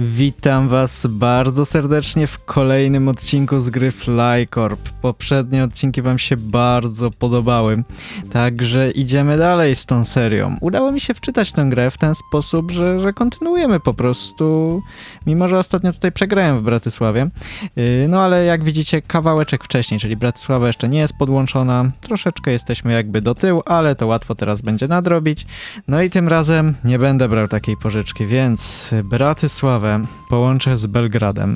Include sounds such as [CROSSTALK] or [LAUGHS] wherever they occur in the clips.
Witam Was bardzo serdecznie w kolejnym odcinku z gry Flycorp. Poprzednie odcinki Wam się bardzo podobały, także idziemy dalej z tą serią. Udało mi się wczytać tę grę w ten sposób, że, że kontynuujemy po prostu, mimo że ostatnio tutaj przegrałem w Bratysławie. Yy, No ale jak widzicie, kawałeczek wcześniej, czyli Bratysława jeszcze nie jest podłączona. Troszeczkę jesteśmy jakby do tyłu, ale to łatwo teraz będzie nadrobić. No i tym razem nie będę brał takiej pożyczki, więc Bratysławę połączę z Belgradem.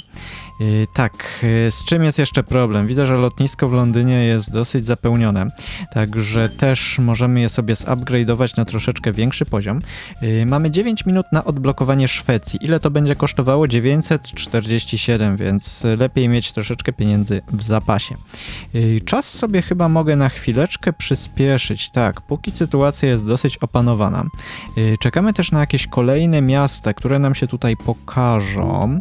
Yy, tak, yy, z czym jest jeszcze problem? Widzę, że lotnisko w Londynie jest dosyć zapełnione, także też możemy je sobie zupgrade'ować na troszeczkę większy poziom. Yy, mamy 9 minut na odblokowanie Szwecji. Ile to będzie kosztowało? 947, więc lepiej mieć troszeczkę pieniędzy w zapasie. Czas sobie chyba mogę na chwileczkę przyspieszyć. Tak, póki sytuacja jest dosyć opanowana. Czekamy też na jakieś kolejne miasta, które nam się tutaj pokażą.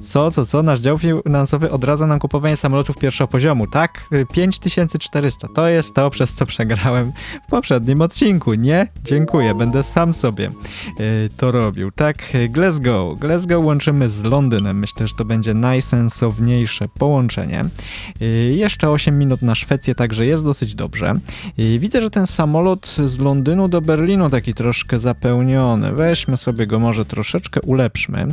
Co, co, co? Nasz dział finansowy odradza nam kupowanie samolotów pierwszego poziomu. Tak, Yy, 5400. To jest to, przez co przegrałem w poprzednim odcinku. Nie? Dziękuję, będę sam sobie yy, to robił. Tak, yy, Glasgow. Glasgow łączymy z Londynem. Myślę, że to będzie najsensowniejsze połączenie. Jeszcze 8 minut na Szwecję, także jest dosyć dobrze. Widzę, że ten samolot z Londynu do Berlinu taki troszkę zapełniony. Weźmy sobie go może troszeczkę ulepszmy.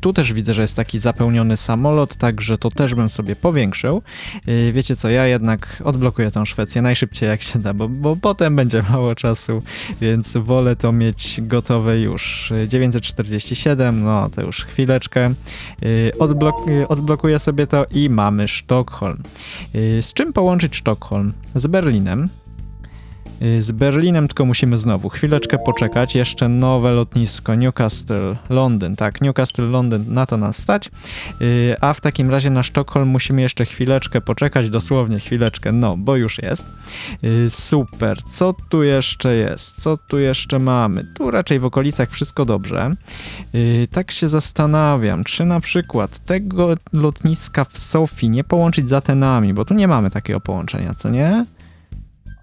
Tu też widzę, że jest taki zapełniony samolot, także to też bym sobie powiększył. Yy, Wiecie co, ja jednak odblokuję tą Szwecję najszybciej jak się da, bo, bo potem będzie mało czasu, więc wolę to mieć gotowe już. Yy, 947, no to już chwileczkę. Yy, Odblok yy, odblokuję sobie to i mamy Sztokholm. Z czym połączyć Sztokholm? Z Berlinem. Yy, Z Berlinem tylko musimy znowu chwileczkę poczekać. Jeszcze nowe lotnisko Newcastle, Londyn. Tak, Newcastle, Londyn, na to nas stać. Yy, A w takim razie na Sztokholm musimy jeszcze chwileczkę poczekać, dosłownie chwileczkę, no, bo już jest. Yy, Super. Co tu jeszcze jest? Co tu jeszcze mamy? Tu raczej w okolicach wszystko dobrze. Tak się zastanawiam, czy na przykład tego lotniska w Sofii nie połączyć z Atenami, bo tu nie mamy takiego połączenia, co nie?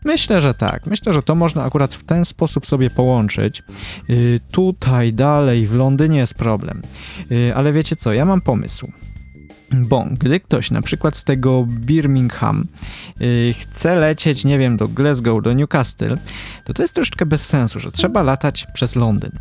Myślę, że tak. Myślę, że to można akurat w ten sposób sobie połączyć. Yy, tutaj dalej w Londynie jest problem. Yy, ale wiecie co, ja mam pomysł. Bo gdy ktoś na przykład z tego Birmingham yy, chce lecieć, nie wiem, do Glasgow, do Newcastle, to to jest troszeczkę bez sensu, że trzeba latać przez Londyn.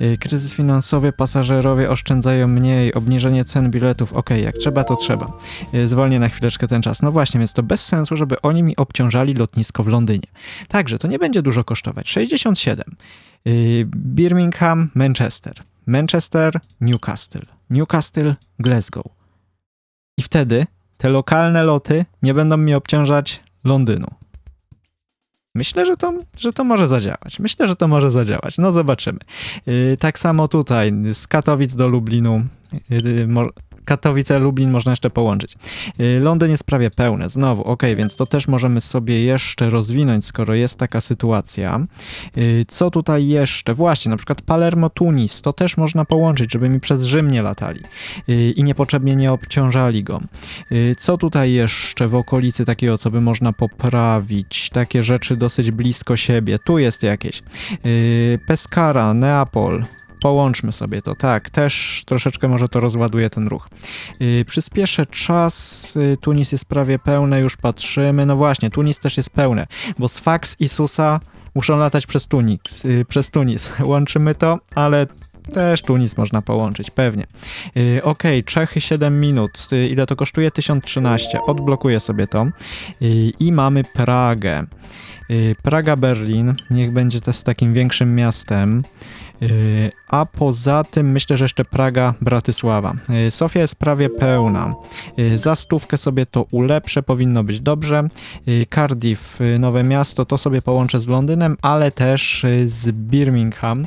Yy, kryzys finansowy, pasażerowie oszczędzają mniej, obniżenie cen biletów, okej, jak trzeba, to trzeba. Yy, zwolnię na chwileczkę ten czas. No właśnie, więc to bez sensu, żeby oni mi obciążali lotnisko w Londynie. Także to nie będzie dużo kosztować. 67. Yy, Birmingham, Manchester. Manchester, Newcastle. Newcastle, Glasgow. I wtedy te lokalne loty nie będą mi obciążać Londynu. Myślę, że to, że to może zadziałać. Myślę, że to może zadziałać. No zobaczymy. Yy, tak samo tutaj z Katowic do Lublinu. Katowice, Lublin można jeszcze połączyć. Yy, Londyn jest prawie pełny. Znowu, ok, więc to też możemy sobie jeszcze rozwinąć, skoro jest taka sytuacja. Yy, Co tutaj jeszcze? Właśnie, na przykład Palermo, Tunis. To też można połączyć, żeby mi przez Rzym nie latali yy, i niepotrzebnie nie obciążali go. Co tutaj jeszcze w okolicy takiego, co by można poprawić? Takie rzeczy dosyć blisko siebie. Tu jest jakieś. Pescara, Neapol. Połączmy sobie to, tak, też troszeczkę może to rozładuje ten ruch. Yy, przyspieszę czas, yy, Tunis jest prawie pełne, już patrzymy. No właśnie, Tunis też jest pełne, bo z Fax i Susa muszą latać przez Tunis. Yy, przez Tunis. [LAUGHS] Łączymy to, ale też Tunis można połączyć, pewnie. Yy, ok, Czechy 7 minut. Yy, ile to kosztuje? 1013. Odblokuję sobie to. Yy, I mamy Pragę. Yy, Praga, Berlin. Niech będzie też takim większym miastem. A poza tym myślę, że jeszcze Praga, Bratysława. Yy, Sofia jest prawie pełna. Yy, Za stówkę sobie to ulepszę, powinno być dobrze. Yy, Cardiff, nowe miasto, to sobie połączę z Londynem, ale też z Birmingham,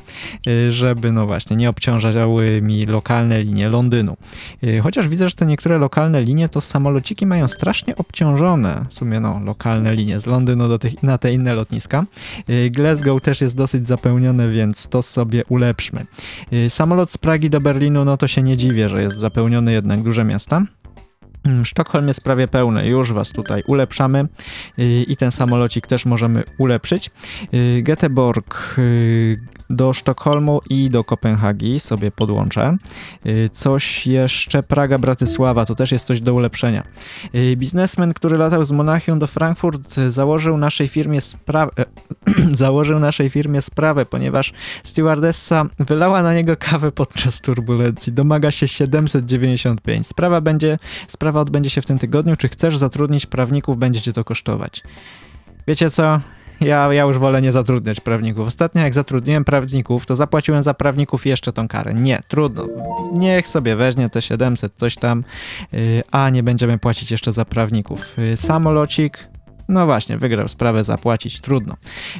żeby no właśnie nie obciążały mi lokalne linie Londynu. Chociaż widzę, że te niektóre lokalne linie to samolociki mają strasznie obciążone, w sumie no, lokalne linie z Londynu do tych, na te inne lotniska. Glasgow też jest dosyć zapełnione, więc to sobie ulepszmy. Yy, Samolot z Pragi do Berlinu, no to się nie dziwię, że jest zapełniony jednak duże miasta. Sztokholm jest prawie pełny, już was tutaj ulepszamy yy, i ten samolocik też możemy ulepszyć. Yy, Göteborg yy, do Sztokholmu i do Kopenhagi sobie podłączę. Coś jeszcze, Praga, Bratysława, to też jest coś do ulepszenia. Biznesmen, który latał z Monachium do Frankfurt, założył naszej firmie sprawę, [CLEARS THROAT] założył naszej firmie sprawę, ponieważ stewardessa wylała na niego kawę podczas turbulencji. Domaga się 795. Sprawa będzie, sprawa odbędzie się w tym tygodniu. Czy chcesz zatrudnić prawników, będzie cię to kosztować. Wiecie co? Ja, ja już wolę nie zatrudniać prawników. Ostatnio jak zatrudniłem prawników, to zapłaciłem za prawników jeszcze tą karę. Nie, trudno. Niech sobie weźmie te 700, coś tam, yy, a nie będziemy płacić jeszcze za prawników. Yy, samolocik, no właśnie, wygrał sprawę zapłacić, trudno.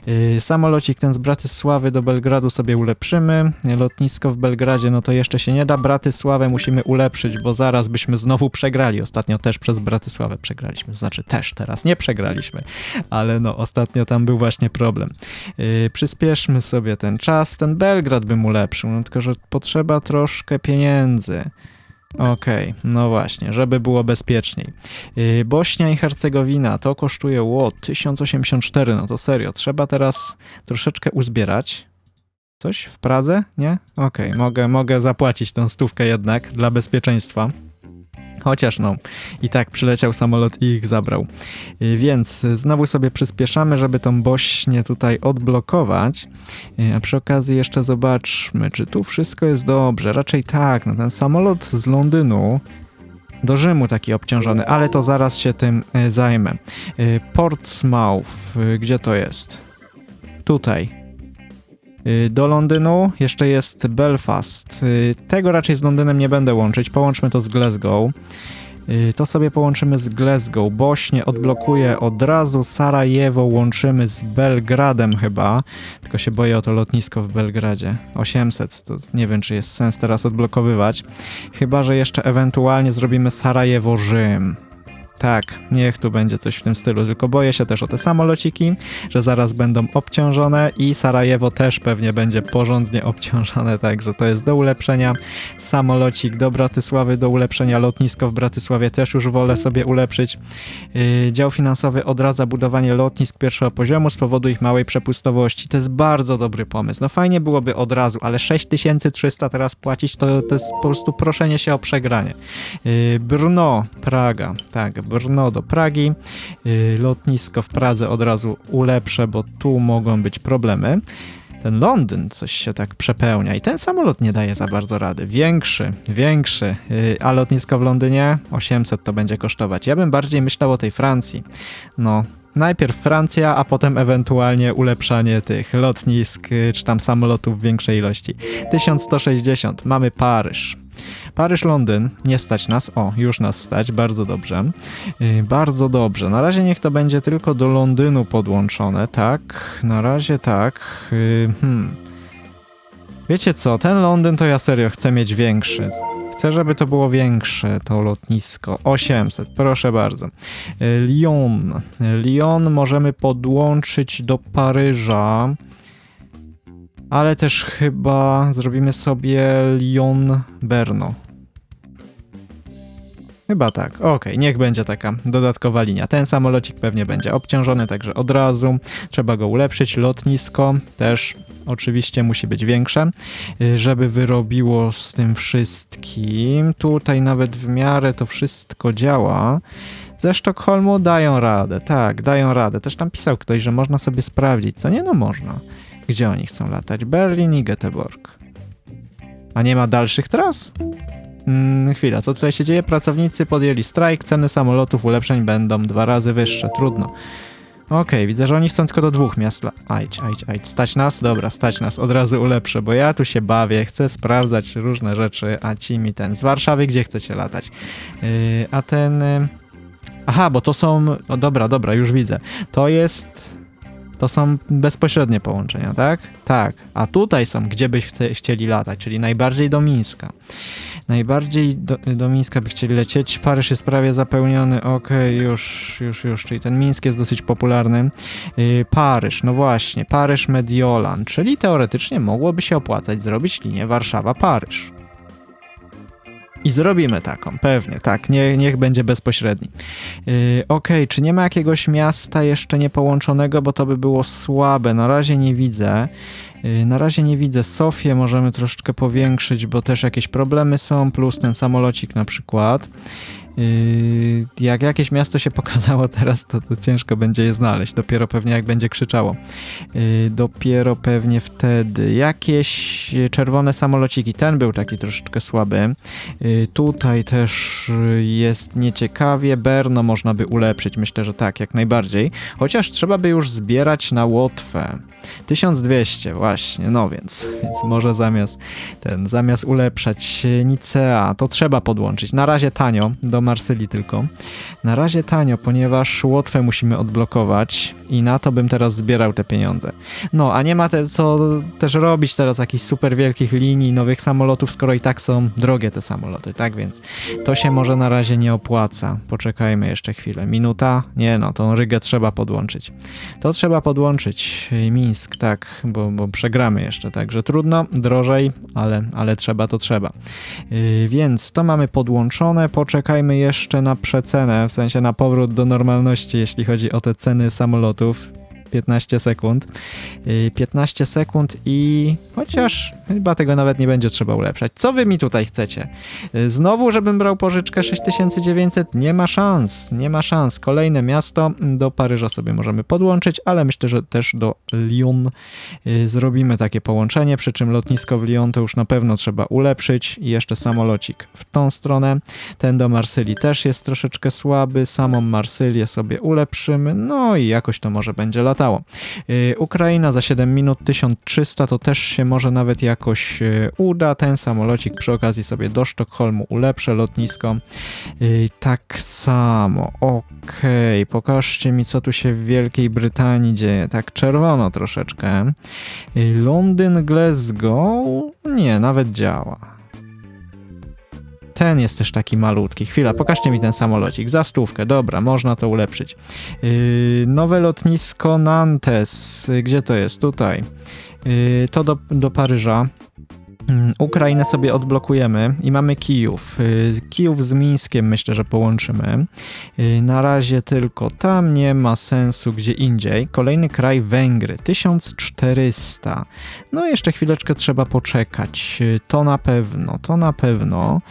Yy, samolocik ten z Bratysławy do Belgradu sobie ulepszymy. Lotnisko w Belgradzie, no to jeszcze się nie da. Bratysławę musimy ulepszyć, bo zaraz byśmy znowu przegrali. Ostatnio też przez Bratysławę przegraliśmy. Znaczy też teraz nie przegraliśmy, ale no ostatnio tam był właśnie problem. Yy, przyspieszmy sobie ten czas. Ten Belgrad bym ulepszył, no tylko że potrzeba troszkę pieniędzy. Okej, no właśnie, żeby było bezpieczniej. Yy, Bośnia i Hercegowina to kosztuje ło 1084, no to serio, trzeba teraz troszeczkę uzbierać. Coś w Pradze? Nie? Okej, mogę, mogę zapłacić tą stówkę jednak dla bezpieczeństwa. Chociaż no, i tak przyleciał samolot i ich zabrał. Yy, Więc y, znowu sobie przyspieszamy, żeby tą Bośnię tutaj odblokować. Yy, A przy okazji jeszcze zobaczmy, czy tu wszystko jest dobrze. Raczej tak, no ten samolot z Londynu do Rzymu taki obciążony, ale to zaraz się tym y, zajmę. Y, Portsmouth, y, gdzie to jest? Tutaj. Y, Do Londynu jeszcze jest Belfast. Y, Tego raczej z Londynem nie będę łączyć. Połączmy to z Glasgow. Y, To sobie połączymy z Glasgow. Bośnię odblokuję od razu. Sarajewo łączymy z Belgradem chyba. Tylko się boję o to lotnisko w Belgradzie. 800. To nie wiem, czy jest sens teraz odblokowywać. Chyba, że jeszcze ewentualnie zrobimy Sarajewo-Rzym. Tak, niech tu będzie coś w tym stylu, tylko boję się też o te samolociki, że zaraz będą obciążone i Sarajewo też pewnie będzie porządnie obciążone, także to jest do ulepszenia. Samolocik do Bratysławy do ulepszenia, lotnisko w Bratysławie też już wolę sobie ulepszyć. Yy, dział finansowy odradza budowanie lotnisk pierwszego poziomu z powodu ich małej przepustowości. To jest bardzo dobry pomysł. No fajnie byłoby od razu, ale 6300 teraz płacić to, to jest po prostu proszenie się o przegranie. Yy, Brno, Praga, tak, Brno do Pragi. Yy, lotnisko w Pradze od razu ulepszę, bo tu mogą być problemy. Ten Londyn coś się tak przepełnia i ten samolot nie daje za bardzo rady. Większy, większy, yy, a lotnisko w Londynie 800 to będzie kosztować. Ja bym bardziej myślał o tej Francji. No, najpierw Francja, a potem ewentualnie ulepszanie tych lotnisk yy, czy tam samolotów w większej ilości. 1160, mamy Paryż. Paryż, Londyn, nie stać nas. O, już nas stać, bardzo dobrze. Yy, bardzo dobrze. Na razie niech to będzie tylko do Londynu podłączone, tak? Na razie tak. Yy, hmm. Wiecie co, ten Londyn to ja serio chcę mieć większy. Chcę, żeby to było większe, to lotnisko. 800, proszę bardzo. Yy, Lyon. Lyon możemy podłączyć do Paryża. Ale też chyba zrobimy sobie Lyon-Berno. Chyba tak. Okej, niech będzie taka dodatkowa linia. Ten samolocik pewnie będzie obciążony, także od razu trzeba go ulepszyć. Lotnisko też oczywiście musi być większe, y, żeby wyrobiło z tym wszystkim. Tutaj nawet w miarę to wszystko działa. Ze Sztokholmu dają radę, tak, dają radę. Też tam pisał ktoś, że można sobie sprawdzić, co nie? No można. Gdzie oni chcą latać? Berlin i Göteborg. A nie ma dalszych tras? Mm, chwila, co tutaj się dzieje? Pracownicy podjęli strajk, ceny samolotów ulepszeń będą dwa razy wyższe. Trudno. Okej, widzę, że oni chcą tylko do dwóch miast. Ajdź, ajdź, ajdź. Stać nas? Dobra, stać nas. Od razu ulepszę, bo ja tu się bawię, chcę sprawdzać różne rzeczy, a ci mi ten. Z Warszawy gdzie chcecie latać? Yy, a ten. y, Aha, bo to są. O, dobra, dobra, już widzę. To jest. To są bezpośrednie połączenia, tak? Tak. A tutaj są, gdzie by chce, chcieli latać, czyli najbardziej do Mińska. Najbardziej do, do Mińska by chcieli lecieć. Paryż jest prawie zapełniony. Okej, już, już, już. Czyli ten Mińsk jest dosyć popularny. Yy, Paryż, no właśnie. Paryż Mediolan, czyli teoretycznie mogłoby się opłacać zrobić linię Warszawa-Paryż. I zrobimy taką, pewnie, tak, nie, niech będzie bezpośredni. Yy, Okej, czy nie ma jakiegoś miasta jeszcze niepołączonego, bo to by było słabe, na razie nie widzę. Yy, na razie nie widzę Sofię, możemy troszeczkę powiększyć, bo też jakieś problemy są, plus ten samolocik na przykład. Yy, jak jakieś miasto się pokazało teraz, to, to ciężko będzie je znaleźć. Dopiero pewnie jak będzie krzyczało. Yy, dopiero pewnie wtedy. Jakieś czerwone samolociki. Ten był taki troszeczkę słaby. Yy, tutaj też jest nieciekawie. Berno można by ulepszyć. Myślę, że tak, jak najbardziej. Chociaż trzeba by już zbierać na Łotwę. 1200 właśnie, no więc, więc może zamiast ten, zamiast ulepszać Nicea, to trzeba podłączyć. Na razie tanio, do Marsylii tylko. Na razie tanio, ponieważ Łotwę musimy odblokować i na to bym teraz zbierał te pieniądze. No, a nie ma te, co też robić teraz jakichś super wielkich linii, nowych samolotów, skoro i tak są drogie te samoloty, tak więc to się może na razie nie opłaca. Poczekajmy jeszcze chwilę. Minuta? Nie no, tą Rygę trzeba podłączyć. To trzeba podłączyć. Tak, bo, bo przegramy jeszcze, także trudno, drożej, ale, ale trzeba to trzeba. Yy, więc to mamy podłączone, poczekajmy jeszcze na przecenę, w sensie na powrót do normalności, jeśli chodzi o te ceny samolotów. 15 sekund. Yy, 15 sekund i chociaż chyba tego nawet nie będzie trzeba ulepszać. Co wy mi tutaj chcecie? Yy, Znowu, żebym brał pożyczkę 6900? Nie ma szans, nie ma szans. Kolejne miasto, do Paryża sobie możemy podłączyć, ale myślę, że też do Lyon yy, zrobimy takie połączenie, przy czym lotnisko w Lyon to już na pewno trzeba ulepszyć i jeszcze samolocik w tą stronę. Ten do Marsylii też jest troszeczkę słaby, samą Marsylię sobie ulepszymy, no i jakoś to może będzie latało. Yy, Ukraina za 7 minut 1300 to też się może nawet jakoś yy, uda. Ten samolocik przy okazji sobie do Sztokholmu ulepszę lotnisko. Yy, tak samo, okej, pokażcie mi co tu się w Wielkiej Brytanii dzieje. Tak czerwono troszeczkę. Londyn, Glasgow, nie, nawet działa. Ten jest też taki malutki. Chwila, pokażcie mi ten samolocik. Za stówkę, dobra, można to ulepszyć. Yy, nowe lotnisko Nantes. Gdzie to jest? Tutaj. Yy, to do, do Paryża. Mm, Ukrainę sobie odblokujemy i mamy Kijów. Yy, Kijów z Mińskiem myślę, że połączymy. Yy, Na razie tylko tam nie ma sensu gdzie indziej. Kolejny kraj Węgry 1400. No jeszcze chwileczkę trzeba poczekać. Yy, To na pewno, to na pewno.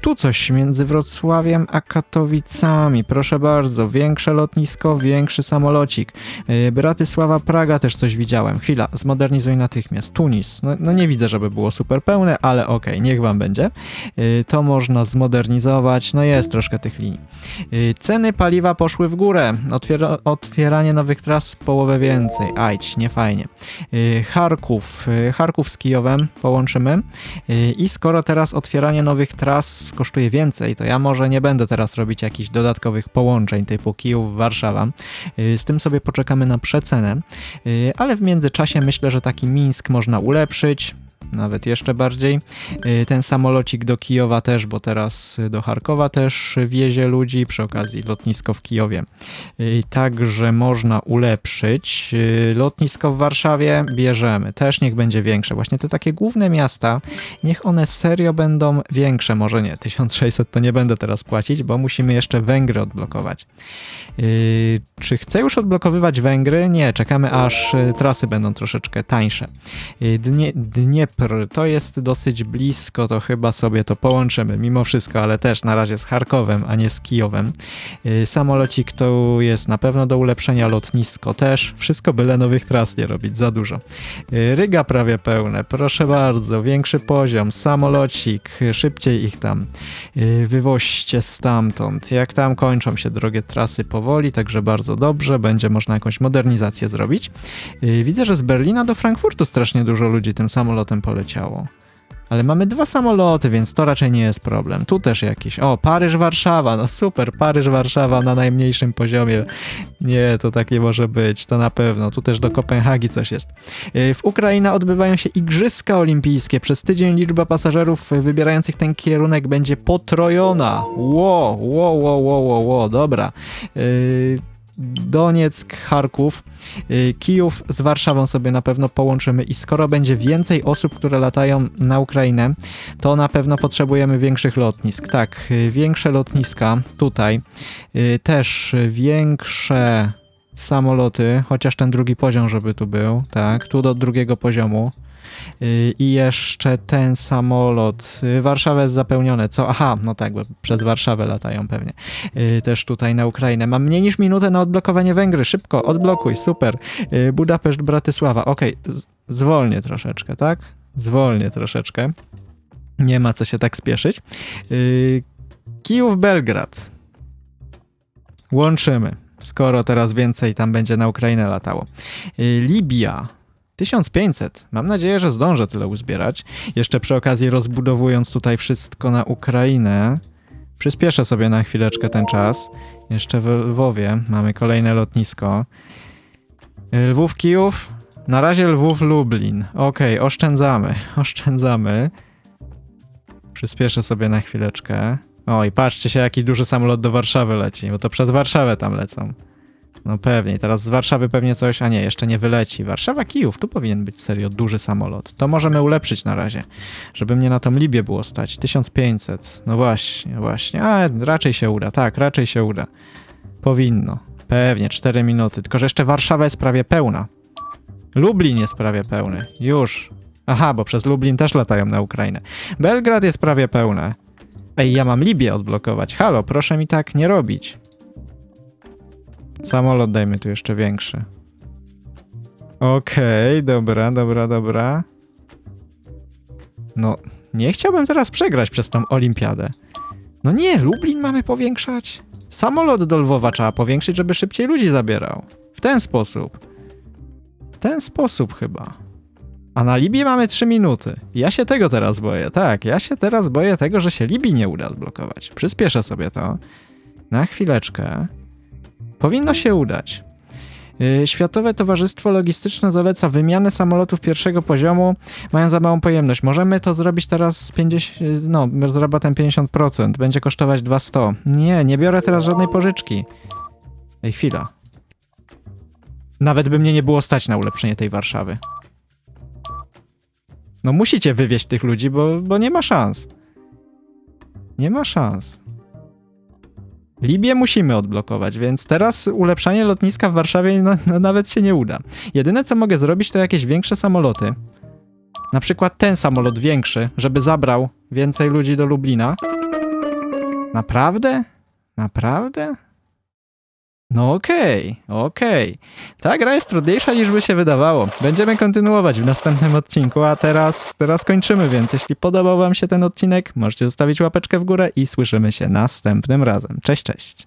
Tu coś między Wrocławiem a Katowicami. Proszę bardzo, większe lotnisko, większy samolocik. Bratysława, Praga też coś widziałem. Chwila, zmodernizuj natychmiast. Tunis. No, no nie widzę, żeby było super pełne, ale okej, niech wam będzie. Yy, To można zmodernizować. No jest troszkę tych linii. Yy, Ceny paliwa poszły w górę. Otwiera, otwieranie nowych tras połowę więcej. Ajdź, nie fajnie. Yy, Charków. Charków z Kijowem połączymy. I skoro teraz otwieranie nowych tras kosztuje więcej, to ja może nie będę teraz robić jakichś dodatkowych połączeń typu Kijów-Warszawa. Yy, Z tym sobie poczekamy na przecenę. Ale w międzyczasie myślę, że taki Mińsk można ulepszyć. Nawet jeszcze bardziej. Yy, Ten samolocik do Kijowa też, bo teraz do Charkowa też wiezie ludzi, przy okazji lotnisko w Kijowie. Yy, Także można ulepszyć. Yy, Lotnisko w Warszawie bierzemy. Też niech będzie większe. Właśnie te takie główne miasta, niech one serio będą większe. Może nie, 1600 to nie będę teraz płacić, bo musimy jeszcze Węgry odblokować. Czy chcę już odblokowywać Węgry? Nie, czekamy aż trasy będą troszeczkę tańsze. Dnie, to jest dosyć blisko, to chyba sobie to połączymy mimo wszystko, ale też na razie z Charkowem, a nie z Kijowem. Yy, Samolocik to jest na pewno do ulepszenia, lotnisko też. Wszystko byle nowych tras nie robić, za dużo. Yy, Ryga prawie pełne, proszę bardzo, większy poziom, samolocik, szybciej ich tam yy, wywoźcie stamtąd. Jak tam kończą się drogie trasy powoli, także bardzo dobrze, będzie można jakąś modernizację zrobić. Widzę, że z Berlina do Frankfurtu strasznie dużo ludzi tym samolotem poleciało. Ale mamy dwa samoloty, więc to raczej nie jest problem. Tu też jakiś. O, Paryż-Warszawa. No super, Paryż-Warszawa na najmniejszym poziomie. Nie, to tak nie może być. To na pewno. Tu też do Kopenhagi coś jest. Yy, W Ukrainie odbywają się Igrzyska Olimpijskie. Przez tydzień liczba pasażerów wybierających ten kierunek będzie potrojona. Ło, ło, ło, ło, ło, ło. Dobra. Yy, Donieck, Charków, y, Kijów z Warszawą sobie na pewno połączymy i skoro będzie więcej osób, które latają na Ukrainę, to na pewno potrzebujemy większych lotnisk. Tak, y, większe lotniska tutaj, y, też większe samoloty, chociaż ten drugi poziom, żeby tu był, tak, tu do drugiego poziomu. Y, I jeszcze ten samolot. y, Warszawa jest zapełnione. Co? Aha, no tak, bo przez Warszawę latają pewnie. Y, Też tutaj na Ukrainę. Mam mniej niż minutę na odblokowanie Węgry. Szybko, odblokuj, super. Budapeszt, Bratysława. Okej, z- zwolnię troszeczkę, tak? Zwolnię troszeczkę. Nie ma co się tak spieszyć. Kijów, Belgrad. Łączymy, skoro teraz więcej tam będzie na Ukrainę latało. Libia. 1500. Mam nadzieję, że zdążę tyle uzbierać. Jeszcze przy okazji rozbudowując tutaj wszystko na Ukrainę. Przyspieszę sobie na chwileczkę ten czas. Jeszcze w Lwowie mamy kolejne lotnisko. Lwów, Kijów. Na razie Lwów, Lublin. Okej, oszczędzamy. [LAUGHS] Oszczędzamy. Przyspieszę sobie na chwileczkę. Oj, patrzcie się, jaki duży samolot do Warszawy leci, bo to przez Warszawę tam lecą. No pewnie, teraz z Warszawy pewnie coś, a nie, jeszcze nie wyleci. Warszawa, Kijów, tu powinien być serio duży samolot. To możemy ulepszyć na razie, żeby mnie na tą Libię było stać. 1500, no właśnie, właśnie, a raczej się uda, tak, raczej się uda. Powinno, pewnie, 4 minuty, tylko że jeszcze Warszawa jest prawie pełna. Lublin jest prawie pełny, już. Aha, bo przez Lublin też latają na Ukrainę. Belgrad jest prawie pełne. Ej, ja mam Libię odblokować. Halo, proszę mi tak nie robić. Samolot dajmy tu jeszcze większy. Okej, dobra, dobra, dobra. No, nie chciałbym teraz przegrać przez tą olimpiadę. No nie, Lublin mamy powiększać. Samolot do Lwowa trzeba powiększyć, żeby szybciej ludzi zabierał. W ten sposób. W ten sposób chyba. A na Libii mamy 3 minuty. Ja się tego teraz boję, tak. Ja się teraz boję tego, że się Libii nie uda odblokować. Przyspieszę sobie to. Na chwileczkę. Powinno się udać. Yy, Światowe Towarzystwo Logistyczne zaleca wymianę samolotów pierwszego poziomu, mają za małą pojemność. Możemy to zrobić teraz z 50, yy, no, z rabatem 50%. Będzie kosztować 200. Nie, nie biorę teraz żadnej pożyczki. Ej, chwila. Nawet by mnie nie było stać na ulepszenie tej Warszawy. No musicie wywieźć tych ludzi, bo, bo nie ma szans. Nie ma szans. Libię musimy odblokować, więc teraz ulepszanie lotniska w Warszawie no, no, nawet się nie uda. Jedyne co mogę zrobić to jakieś większe samoloty. Na przykład ten samolot większy, żeby zabrał więcej ludzi do Lublina. Naprawdę? Naprawdę? No okej, okej. Ta gra jest trudniejsza niż by się wydawało. Będziemy kontynuować w następnym odcinku, a teraz, teraz kończymy, więc jeśli podobał wam się ten odcinek, możecie zostawić łapeczkę w górę i słyszymy się następnym razem. Cześć, cześć.